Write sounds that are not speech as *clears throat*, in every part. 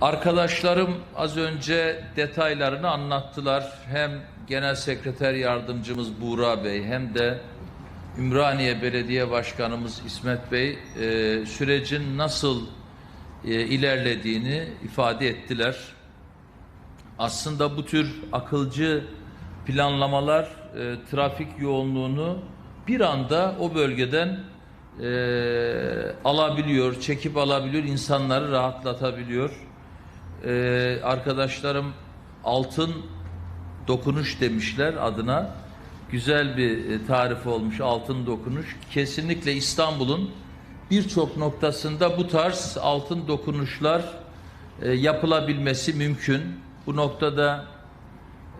Arkadaşlarım az önce detaylarını anlattılar. Hem Genel Sekreter Yardımcımız Buğra Bey hem de Ümraniye Belediye Başkanımız İsmet Bey e, sürecin nasıl e, ilerlediğini ifade ettiler. Aslında bu tür akılcı planlamalar e, trafik yoğunluğunu bir anda o bölgeden e, alabiliyor, çekip alabiliyor, insanları rahatlatabiliyor. E, arkadaşlarım altın dokunuş demişler adına. Güzel bir e, tarif olmuş altın dokunuş. Kesinlikle İstanbul'un birçok noktasında bu tarz altın dokunuşlar e, yapılabilmesi mümkün. Bu noktada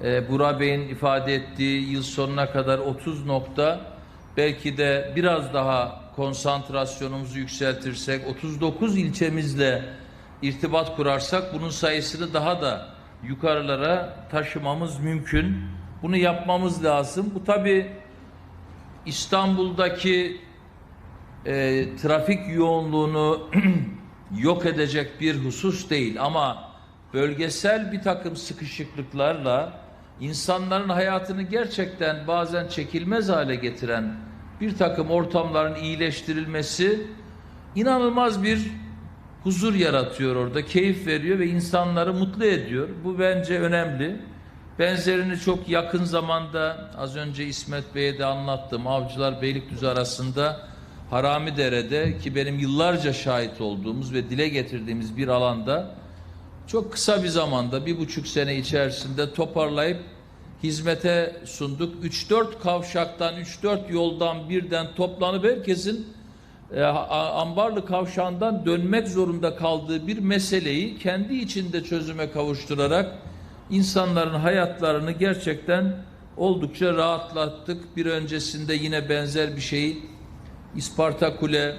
e, Burak Bey'in ifade ettiği yıl sonuna kadar 30 nokta belki de biraz daha konsantrasyonumuzu yükseltirsek 39 ilçemizle irtibat kurarsak bunun sayısını daha da yukarılara taşımamız mümkün. Bunu yapmamız lazım. Bu tabi İstanbul'daki e, trafik yoğunluğunu *clears throat* yok edecek bir husus değil ama bölgesel bir takım sıkışıklıklarla insanların hayatını gerçekten bazen çekilmez hale getiren bir takım ortamların iyileştirilmesi inanılmaz bir huzur yaratıyor orada, keyif veriyor ve insanları mutlu ediyor. Bu bence önemli. Benzerini çok yakın zamanda az önce İsmet Bey'e de anlattım. Avcılar Beylikdüzü arasında Haramidere'de ki benim yıllarca şahit olduğumuz ve dile getirdiğimiz bir alanda çok kısa bir zamanda bir buçuk sene içerisinde toparlayıp hizmete sunduk. 3-4 kavşaktan 3-4 yoldan birden toplanıp herkesin e, Ambarlı kavşağından dönmek zorunda kaldığı bir meseleyi kendi içinde çözüme kavuşturarak insanların hayatlarını gerçekten oldukça rahatlattık. Bir öncesinde yine benzer bir şeyi İsparta Kule,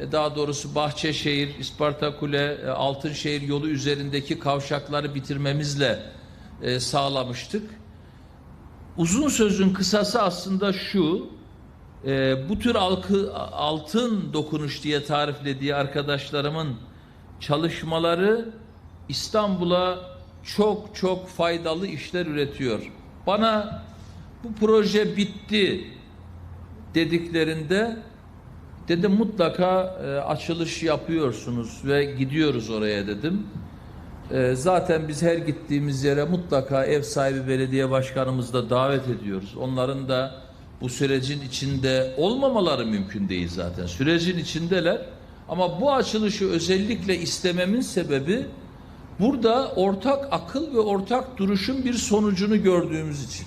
e, daha doğrusu Bahçeşehir, İsparta Kule, e, Altınşehir yolu üzerindeki kavşakları bitirmemizle e, sağlamıştık. Uzun sözün kısası aslında şu, e, bu tür alkı, altın dokunuş diye tariflediği arkadaşlarımın çalışmaları İstanbul'a çok çok faydalı işler üretiyor. Bana bu proje bitti dediklerinde dedim mutlaka e, açılış yapıyorsunuz ve gidiyoruz oraya dedim. E, zaten biz her gittiğimiz yere mutlaka ev sahibi belediye başkanımızla davet ediyoruz. Onların da bu sürecin içinde olmamaları mümkün değil zaten. Sürecin içindeler. Ama bu açılışı özellikle istememin sebebi burada ortak akıl ve ortak duruşun bir sonucunu gördüğümüz için.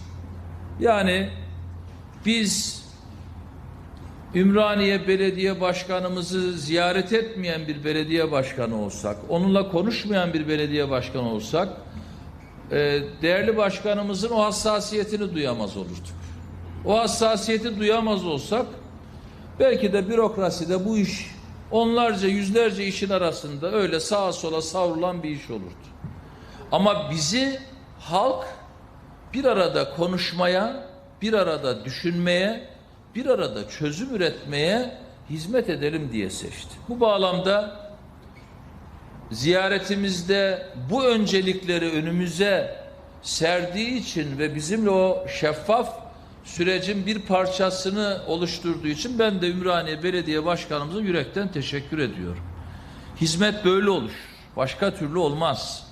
Yani biz Ümraniye Belediye Başkanımızı ziyaret etmeyen bir belediye başkanı olsak, onunla konuşmayan bir belediye başkanı olsak, e, değerli başkanımızın o hassasiyetini duyamaz olurduk. O hassasiyeti duyamaz olsak, belki de bürokraside bu iş onlarca, yüzlerce işin arasında öyle sağa sola savrulan bir iş olurdu. Ama bizi halk bir arada konuşmaya, bir arada düşünmeye, bir arada çözüm üretmeye hizmet edelim diye seçti. Bu bağlamda ziyaretimizde bu öncelikleri önümüze serdiği için ve bizimle o şeffaf sürecin bir parçasını oluşturduğu için ben de Ümraniye Belediye Başkanımıza yürekten teşekkür ediyorum. Hizmet böyle olur. Başka türlü olmaz.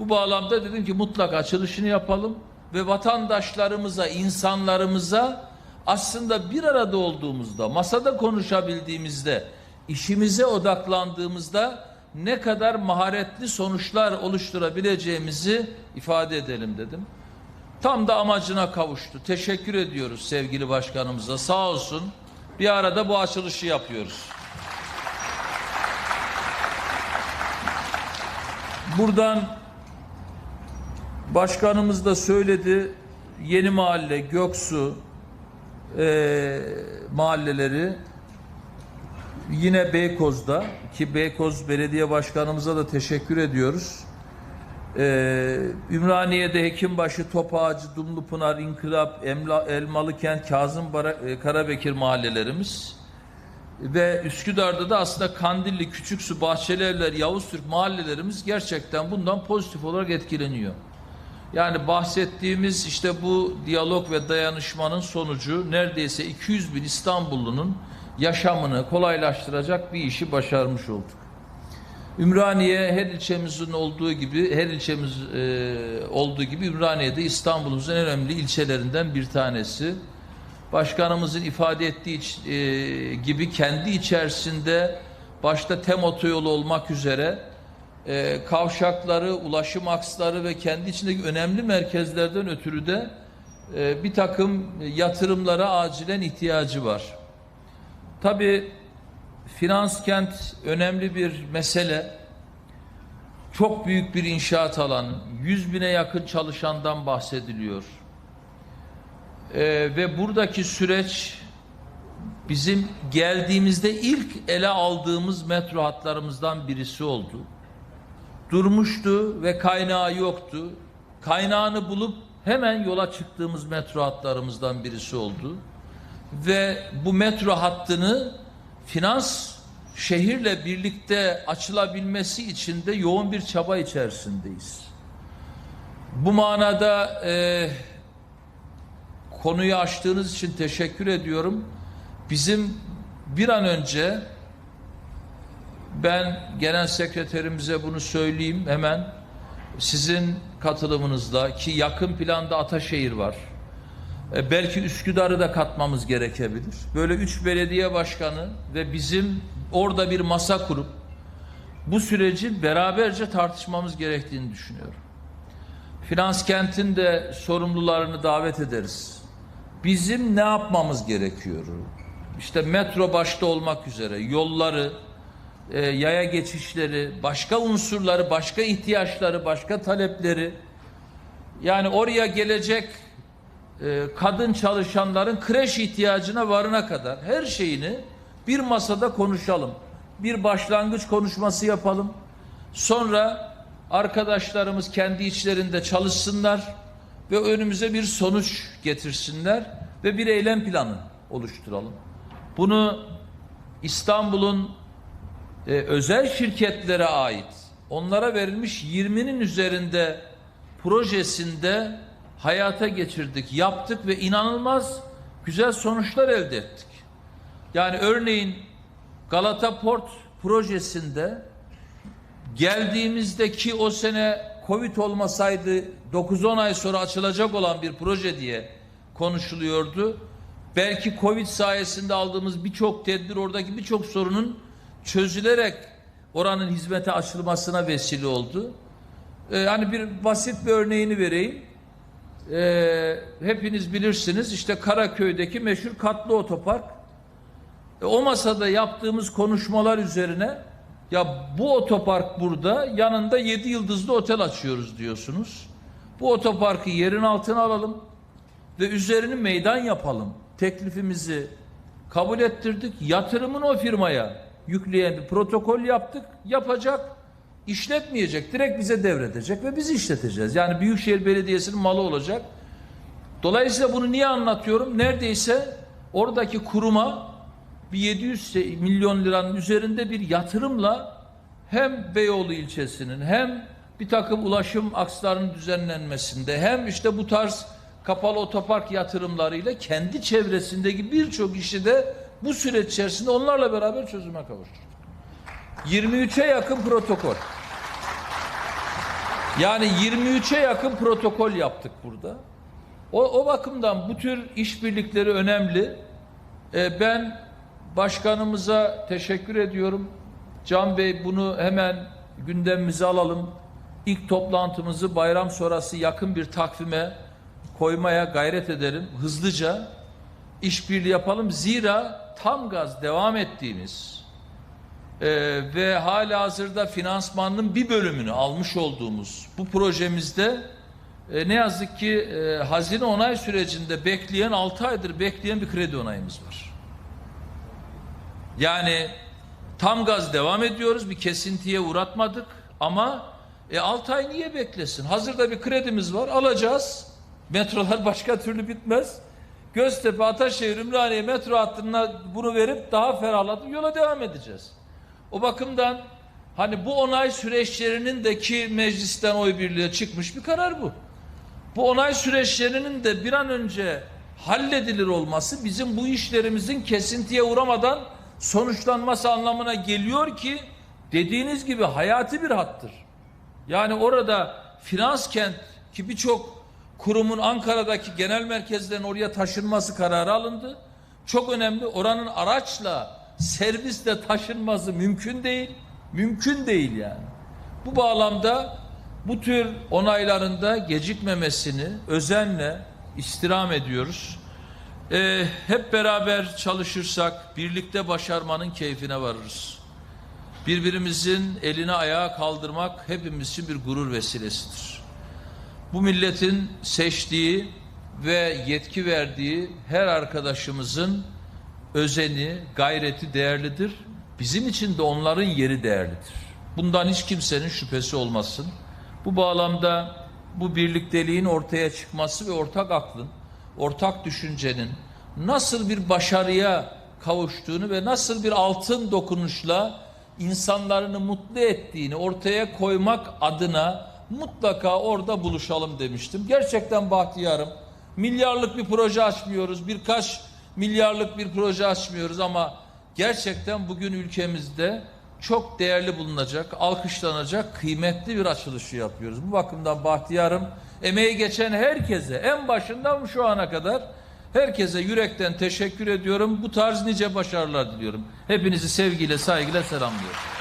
Bu bağlamda dedim ki mutlak açılışını yapalım ve vatandaşlarımıza, insanlarımıza aslında bir arada olduğumuzda, masada konuşabildiğimizde, işimize odaklandığımızda ne kadar maharetli sonuçlar oluşturabileceğimizi ifade edelim dedim. Tam da amacına kavuştu. Teşekkür ediyoruz sevgili başkanımıza. Sağ olsun. Bir arada bu açılışı yapıyoruz. Buradan başkanımız da söyledi. Yeni Mahalle, Göksu e, mahalleleri yine Beykoz'da ki Beykoz Belediye Başkanımıza da teşekkür ediyoruz. Ee, Ümraniye'de Hekimbaşı, Topağacı, Dumlupınar, İnkılap, Emla, Elmalıkent, Kazım Bara- e, Karabekir mahallelerimiz. ve Üsküdar'da da aslında Kandilli, Küçüksu, Bahçelievler, Yavuz Türk mahallelerimiz gerçekten bundan pozitif olarak etkileniyor. Yani bahsettiğimiz işte bu diyalog ve dayanışmanın sonucu neredeyse 200 bin İstanbullunun yaşamını kolaylaştıracak bir işi başarmış olduk. Ümraniye her ilçemizin olduğu gibi her ilçemiz e, olduğu gibi Ümraniye'de İstanbul'umuzun en önemli ilçelerinden bir tanesi. Başkanımızın ifade ettiği e, gibi kendi içerisinde başta tem otoyolu olmak üzere e, kavşakları, ulaşım aksları ve kendi içindeki önemli merkezlerden ötürü de e, bir takım yatırımlara acilen ihtiyacı var. Tabii finans kent önemli bir mesele. Çok büyük bir inşaat alanı. 100 bine yakın çalışandan bahsediliyor. Ee, ve buradaki süreç bizim geldiğimizde ilk ele aldığımız metro hatlarımızdan birisi oldu. Durmuştu ve kaynağı yoktu. Kaynağını bulup hemen yola çıktığımız metro hatlarımızdan birisi oldu ve bu metro hattını finans şehirle birlikte açılabilmesi için de yoğun bir çaba içerisindeyiz. Bu manada e, konuyu açtığınız için teşekkür ediyorum. Bizim bir an önce ben genel sekreterimize bunu söyleyeyim hemen sizin katılımınızla ki yakın planda Ataşehir var. E, belki Üsküdar'ı da katmamız gerekebilir. Böyle üç belediye başkanı ve bizim orada bir masa kurup bu süreci beraberce tartışmamız gerektiğini düşünüyorum. Finans kentin de sorumlularını davet ederiz. Bizim ne yapmamız gerekiyor? İşte metro başta olmak üzere yolları, e, yaya geçişleri, başka unsurları, başka ihtiyaçları, başka talepleri yani oraya gelecek e, kadın çalışanların kreş ihtiyacına varına kadar her şeyini bir masada konuşalım. Bir başlangıç konuşması yapalım. Sonra arkadaşlarımız kendi içlerinde çalışsınlar ve önümüze bir sonuç getirsinler ve bir eylem planı oluşturalım. Bunu İstanbul'un e, özel şirketlere ait onlara verilmiş 20'nin üzerinde projesinde hayata geçirdik, yaptık ve inanılmaz güzel sonuçlar elde ettik. Yani örneğin Galata Port projesinde geldiğimizdeki o sene Covid olmasaydı 9-10 ay sonra açılacak olan bir proje diye konuşuluyordu. Belki Covid sayesinde aldığımız birçok tedbir oradaki birçok sorunun çözülerek oranın hizmete açılmasına vesile oldu. Ee, hani bir basit bir örneğini vereyim. Ee, hepiniz bilirsiniz işte Karaköy'deki meşhur katlı otopark. E, o masada yaptığımız konuşmalar üzerine ya bu otopark burada yanında 7 yıldızlı otel açıyoruz diyorsunuz. Bu otoparkı yerin altına alalım ve üzerini meydan yapalım. Teklifimizi kabul ettirdik. Yatırımını o firmaya yükleyen bir protokol yaptık. Yapacak, işletmeyecek, direkt bize devredecek ve biz işleteceğiz. Yani Büyükşehir Belediyesi'nin malı olacak. Dolayısıyla bunu niye anlatıyorum? Neredeyse oradaki kuruma bir 700 milyon liranın üzerinde bir yatırımla hem Beyoğlu ilçesinin hem bir takım ulaşım akslarının düzenlenmesinde hem işte bu tarz kapalı otopark yatırımlarıyla kendi çevresindeki birçok işi de bu süreç içerisinde onlarla beraber çözüme kavuşturduk. 23'e yakın protokol. Yani 23'e yakın protokol yaptık burada. O, o bakımdan bu tür işbirlikleri önemli. Ee, ben başkanımıza teşekkür ediyorum. Can Bey bunu hemen gündemimize alalım. İlk toplantımızı bayram sonrası yakın bir takvime koymaya gayret edelim. Hızlıca işbirliği yapalım. Zira tam gaz devam ettiğimiz e, ve hala hazırda finansmanının bir bölümünü almış olduğumuz bu projemizde e, ne yazık ki e, hazine onay sürecinde bekleyen 6 aydır bekleyen bir kredi onayımız var. Yani tam gaz devam ediyoruz. Bir kesintiye uğratmadık ama e, 6 ay niye beklesin? Hazırda bir kredimiz var. Alacağız. Metrolar başka türlü bitmez. Göztepe, Ataşehir, Ümraniye metro hattına bunu verip daha ferahlatıp yola devam edeceğiz. O bakımdan hani bu onay süreçlerinin de ki meclisten oy birliğe çıkmış bir karar bu. Bu onay süreçlerinin de bir an önce halledilir olması bizim bu işlerimizin kesintiye uğramadan sonuçlanması anlamına geliyor ki dediğiniz gibi hayati bir hattır. Yani orada finans kent ki birçok kurumun Ankara'daki genel merkezlerin oraya taşınması kararı alındı. Çok önemli. Oranın araçla, servisle taşınması mümkün değil. Mümkün değil yani. Bu bağlamda bu tür onaylarında gecikmemesini özenle istirham ediyoruz. Ee, hep beraber çalışırsak birlikte başarmanın keyfine varırız. Birbirimizin eline ayağa kaldırmak hepimiz için bir gurur vesilesidir. Bu milletin seçtiği ve yetki verdiği her arkadaşımızın özeni, gayreti değerlidir. Bizim için de onların yeri değerlidir. Bundan hiç kimsenin şüphesi olmasın. Bu bağlamda bu birlikteliğin ortaya çıkması ve ortak aklın, ortak düşüncenin nasıl bir başarıya kavuştuğunu ve nasıl bir altın dokunuşla insanlarını mutlu ettiğini ortaya koymak adına mutlaka orada buluşalım demiştim. Gerçekten bahtiyarım. Milyarlık bir proje açmıyoruz. Birkaç milyarlık bir proje açmıyoruz ama gerçekten bugün ülkemizde çok değerli bulunacak, alkışlanacak kıymetli bir açılışı yapıyoruz. Bu bakımdan bahtiyarım. Emeği geçen herkese en başından şu ana kadar herkese yürekten teşekkür ediyorum. Bu tarz nice başarılar diliyorum. Hepinizi sevgiyle, saygıyla selamlıyorum.